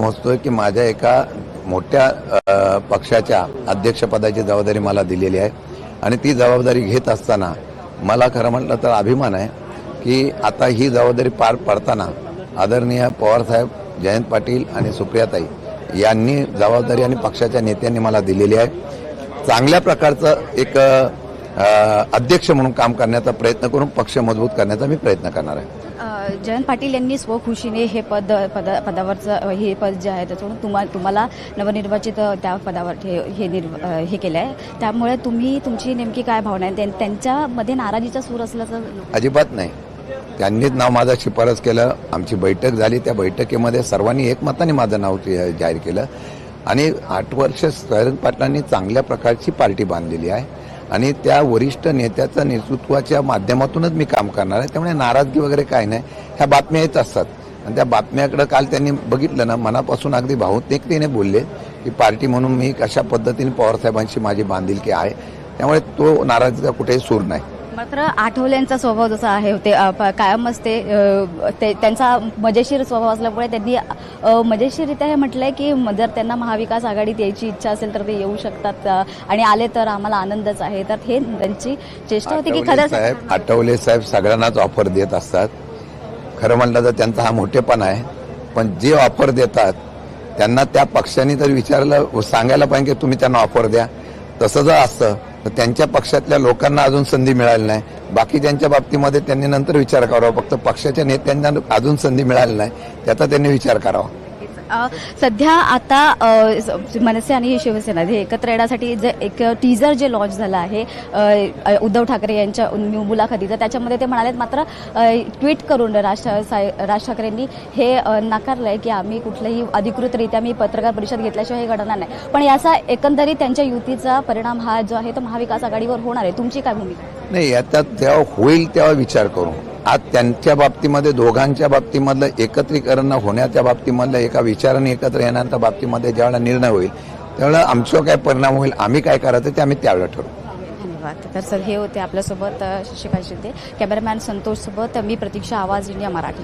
समजतोय की माझ्या एका मोठ्या पक्षाच्या अध्यक्षपदाची जबाबदारी मला दिलेली आहे. आणि ती जबाबदारी घेत असताना मला खरं म्हटलं तर अभिमान आहे की आता ही जबाबदारी पार पडताना आदरणीय पवारसाहेब जयंत पाटील आणि सुप्रियाताई यांनी जबाबदारी आणि पक्षाच्या नेत्यांनी मला दिलेली आहे. चांगल्या प्रकारचं एक अध्यक्ष म्हणून काम करण्याचा प्रयत्न करून पक्ष मजबूत करण्याचा मी प्रयत्न करणार आहे. जयंत पाटील यांनी स्वखुशीने हे पद पद पदावरचं हे पद जे आहे त्याच्याकडून तुम्हा तुम्हाला नवनिर्वाचित त्या पदावर हे हे निर्व हे केलं आहे त्यामुळे तुम्ही तुमची नेमकी काय भावना आहे? त्यां- त्यांच्यामध्ये नाराजीचा सूर असल्याचं अजिबात नाही. त्यांनीच नाव माझा शिफारस केलं. आमची बैठक झाली. त्या बैठकीमध्ये सर्वांनी एकमताने माझं नाव जाहीर केलं. आणि आठ वर्ष जयंत पाटलांनी चांगल्या प्रकारची पार्टी बांधलेली आहे. आणि त्या वरिष्ठ नेत्याचा नेतृत्वाच्या माध्यमातूनच मी काम करणार आहे. त्यामुळे नाराजगी वगैरे काय नाही. ह्या बातम्या येत असतात. आणि त्या बातम्याकडे काल त्यांनी बघितलं ना मनापासून अगदी भावनिकतेने बोलले की पार्टी म्हणून मी कशा पद्धतीने पवारसाहेबांशी माझी बांधिलकी आहे. त्यामुळे तो नाराजगा कुठेही सूर नाही. मात्र आठवल्यांचा स्वभाव जसा आहे ते अ, प- कायमच ते त्यांचा मजेशीर स्वभाव असल्यामुळे त्यांनी अ, मजेशीररित्या हे म्हटलंय की म- जर त्यांना महाविकास आघाडीत यायची इच्छा असेल तर ते येऊ शकतात आणि आले तर आम्हाला आनंदच आहे. तर हे त्यांची चेष्टा होती की खरंच साहेब आठवले साहेब सगळ्यांनाच ऑफर देत असतात. खरं म्हटलं तर त्यांचा हा मोठेपणा आहे. पण जे ऑफर देतात त्यांना त्या पक्षाने तर विचारलं सांगायला पाहिजे की तुम्ही त्यांना ऑफर द्या. तसं जर असतं तर त्यांच्या पक्षातल्या लोकांना अजून संधी मिळाली नाही. बाकी त्यांच्या बाबतीमध्ये त्यांनी नंतर विचार करावा. फक्त पक्षाच्या नेत्यांना अजून संधी मिळाली नाही. त्याचा त्यांनी विचार करावा. सध्या आता मनसे आणि शिवसेना हे एकत्र येण्यासाठी जे एक टीजर जे लॉन्च झालं आहे उद्धव ठाकरे यांच्या मुलाखती मुलाखतीचं त्याच्यामध्ये ते म्हणालेत मात्र ट्विट करून राज राज ठाकरेंनी हे नाकारलंय की आम्ही कुठलंही अधिकृतरित्या मी पत्रकार परिषद घेतल्याशिवाय हे घडणार नाही. पण याचा एकंदरीत त्यांच्या युतीचा परिणाम हा जो आहे तो महाविकास आघाडीवर होणार आहे. तुमची काय भूमिका? नाही आता तेव्हा होईल तेव्हा विचार करू. आज त्यांच्या बाबतीमध्ये दोघांच्या बाबतीमधलं एकत्रीकरण होण्याच्या बाबतीमधलं एका विचाराने एकत्र येण्याच्या बाबतीमध्ये ज्यावेळेला निर्णय होईल त्यावेळेला आमच्यावर काय परिणाम होईल आम्ही काय करायचं ते आम्ही त्यावेळेला ठरवू. धन्यवाद. तर सर हे होते आपल्यासोबत अ, शशिकांत शिंदे कॅमेरामॅन संतोषसोबत मी प्रतीक्षा आवाज इंडिया मराठी.